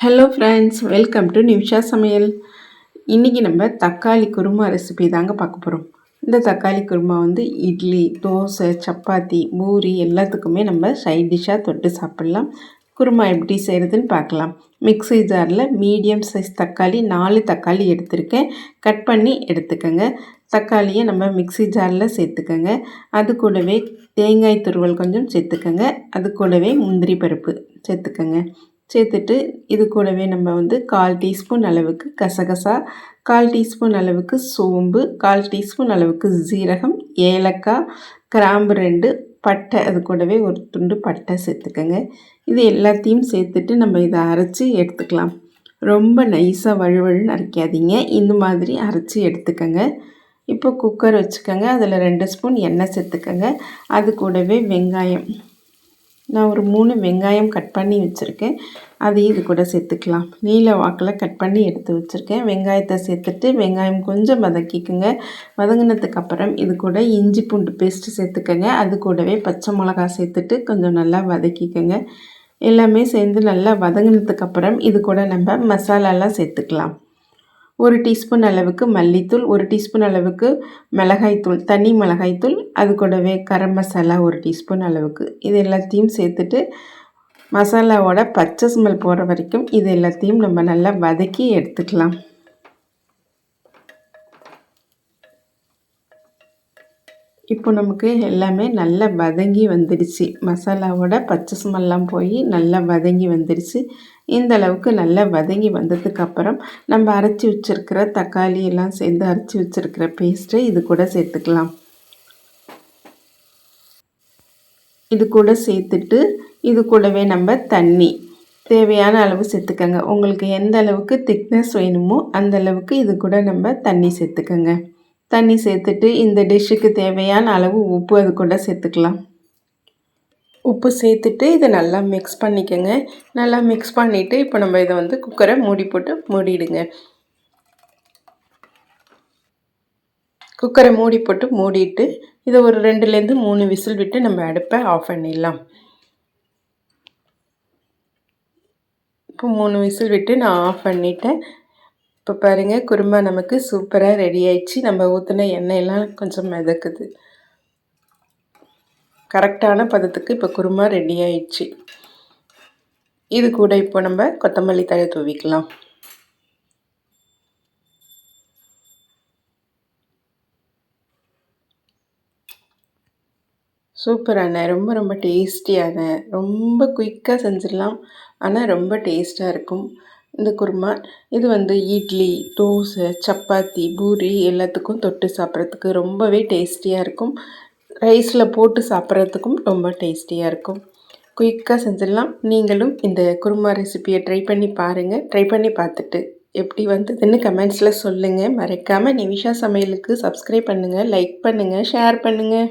Hello friends welcome to Nimisha சமையல் இன்றைக்கி நம்ம தக்காளி குருமா ரெசிபி தாங்க பார்க்க போகிறோம் இந்த தக்காளி குருமா வந்து இட்லி தோசை சப்பாத்தி பூரி எல்லாத்துக்குமே நம்ம சைட் டிஷ்ஷாக தொட்டு சாப்பிட்லாம். குருமா எப்படி செய்கிறதுன்னு பார்க்கலாம். மிக்ஸி ஜாரில் மீடியம் சைஸ் தக்காளி நாலு தக்காளி எடுத்திருக்கேன். கட் பண்ணி எடுத்துக்கோங்க. தக்காளியை நம்ம மிக்ஸி ஜாரில் சேர்த்துக்கோங்க. அது கூடவே தேங்காய் துருவல் கொஞ்சம் சேர்த்துக்கோங்க. அது கூடவே முந்திரி பருப்பு சேர்த்துக்கோங்க. சேர்த்துட்டு இது கூடவே நம்ம வந்து கால் டீஸ்பூன் அளவுக்கு கசகசா கால் டீஸ்பூன் அளவுக்கு சோம்பு கால் டீஸ்பூன் அளவுக்கு ஜீரகம் ஏலக்காய் கிராம்பு ரெண்டு பட்டை அது கூடவே ஒரு துண்டு பட்டை சேர்த்துக்கோங்க. இது எல்லாத்தையும் சேர்த்துட்டு நம்ம இதை அரைச்சி எடுத்துக்கலாம். ரொம்ப நைஸாக வழுவழுன்னு அரைக்காதீங்க. இந்த மாதிரி அரைச்சி எடுத்துக்கோங்க. இப்போ குக்கர் வச்சுக்கோங்க. அதில் ரெண்டு ஸ்பூன் எண்ணெய் சேர்த்துக்கோங்க. அது கூடவே வெங்காயம். நான் ஒரு மூணு வெங்காயம் கட் பண்ணி வச்சுருக்கேன். அதையும் இது கூட சேர்த்துக்கலாம். நீல வாக்கில் கட் பண்ணி எடுத்து வச்சுருக்கேன். வெங்காயத்தை சேர்த்துட்டு வெங்காயம் கொஞ்சம் வதக்கிக்குங்க. வதங்கினதுக்கப்புறம் இது கூட இஞ்சி பூண்டு பேஸ்ட்டு சேர்த்துக்கோங்க. அது கூடவே பச்சை மிளகா சேர்த்துட்டு கொஞ்சம் நல்லா வதக்கிக்கோங்க. எல்லாமே சேர்ந்து நல்லா வதங்கினதுக்கப்புறம் இது கூட நம்ம மசாலாலாம் சேர்த்துக்கலாம். ஒரு டீஸ்பூன் அளவுக்கு மல்லித்தூள் ஒரு டீஸ்பூன் அளவுக்கு மிளகாய்த்தூள் தனி மிளகாய்த்தூள் அது கூடவே கரம் மசாலா ஒரு டீஸ்பூன் அளவுக்கு. இது எல்லாத்தையும் சேர்த்துட்டு மசாலாவோட பச்சை ஸ்மெல் போகிற வரைக்கும் இது எல்லாத்தையும் நம்ம நல்லா வதக்கி எடுத்துக்கலாம். இப்போ நமக்கு எல்லாமே நல்லா வதங்கி வந்துடுச்சு. மசாலாவோட பச்சை ஸ்மெல்லாம் போய் நல்லா வதங்கி வந்துடுச்சு. இந்த அளவுக்கு நல்லா வதங்கி வந்ததுக்கப்புறம் நம்ம அரைச்சி வச்சுருக்கிற தக்காளி எல்லாம் சேர்ந்து அரைச்சி வச்சுருக்கிற பேஸ்ட்டை இது கூட சேர்த்துக்கலாம். இது கூட சேர்த்துட்டு இது கூடவே நம்ம தண்ணி. தேவையான அளவு சேர்த்துக்கோங்க. உங்களுக்கு எந்த அளவுக்கு திக்னஸ் வேணுமோ அந்த அளவுக்கு இது கூட நம்ம தண்ணி சேர்த்துக்கோங்க. தண்ணி சேர்த்துட்டு இந்த டிஷ்ஷுக்கு தேவையான அளவு உப்பு அது கூட சேர்த்துக்கலாம். உப்பு சேர்த்துட்டு இதை நல்லா மிக்ஸ் பண்ணிக்கோங்க. நல்லா மிக்ஸ் பண்ணிவிட்டு இப்போ நம்ம இதை வந்து குக்கரை மூடி போட்டு மூடிடுங்க. குக்கரை மூடி போட்டு மூடிட்டு இதை ஒரு ரெண்டுலேருந்து மூணு விசில் விட்டு நம்ம அடுப்பை ஆஃப் பண்ணிடலாம். இப்போ மூணு விசில் விட்டு நான் ஆஃப் பண்ணிட்டேன். இப்போ பாருங்கள் குருமா நமக்கு சூப்பராக ரெடி ஆயிடுச்சு. நம்ம ஊற்றின எண்ணெயெல்லாம் கொஞ்சம் மிதக்குது. கரெக்டான பதத்துக்கு இப்போ குருமா ரெடி ஆயிடுச்சு. இது கூட இப்போ நம்ம கொத்தமல்லி தழை தூவிக்கலாம். சூப்பரான ரொம்ப ரொம்ப டேஸ்டியான ரொம்ப குயிக்காக செஞ்சிடலாம். ஆனால் ரொம்ப டேஸ்ட்டாக இருக்கும். இந்த குருமா இது வந்து இட்லி தோசை சப்பாத்தி பூரி எல்லாத்துக்கும் தொட்டு சாப்பிட்றதுக்கு ரொம்பவே டேஸ்டியாக இருக்கும். ரைஸில் போட்டு சாப்பிட்றதுக்கும் ரொம்ப டேஸ்டியாக இருக்கும். குயிக்காக செஞ்சிடலாம். நீங்களும் இந்த குருமா ரெசிப்பியை ட்ரை பண்ணி பாருங்கள் ட்ரை பண்ணி பார்த்துட்டு எப்படி வந்ததுன்னு கமெண்ட்ஸில் சொல்லுங்கள் மறக்காமல் நிமிஷா சமையலுக்கு சப்ஸ்கிரைப் பண்ணுங்கள் லைக் பண்ணுங்கள் ஷேர் பண்ணுங்கள்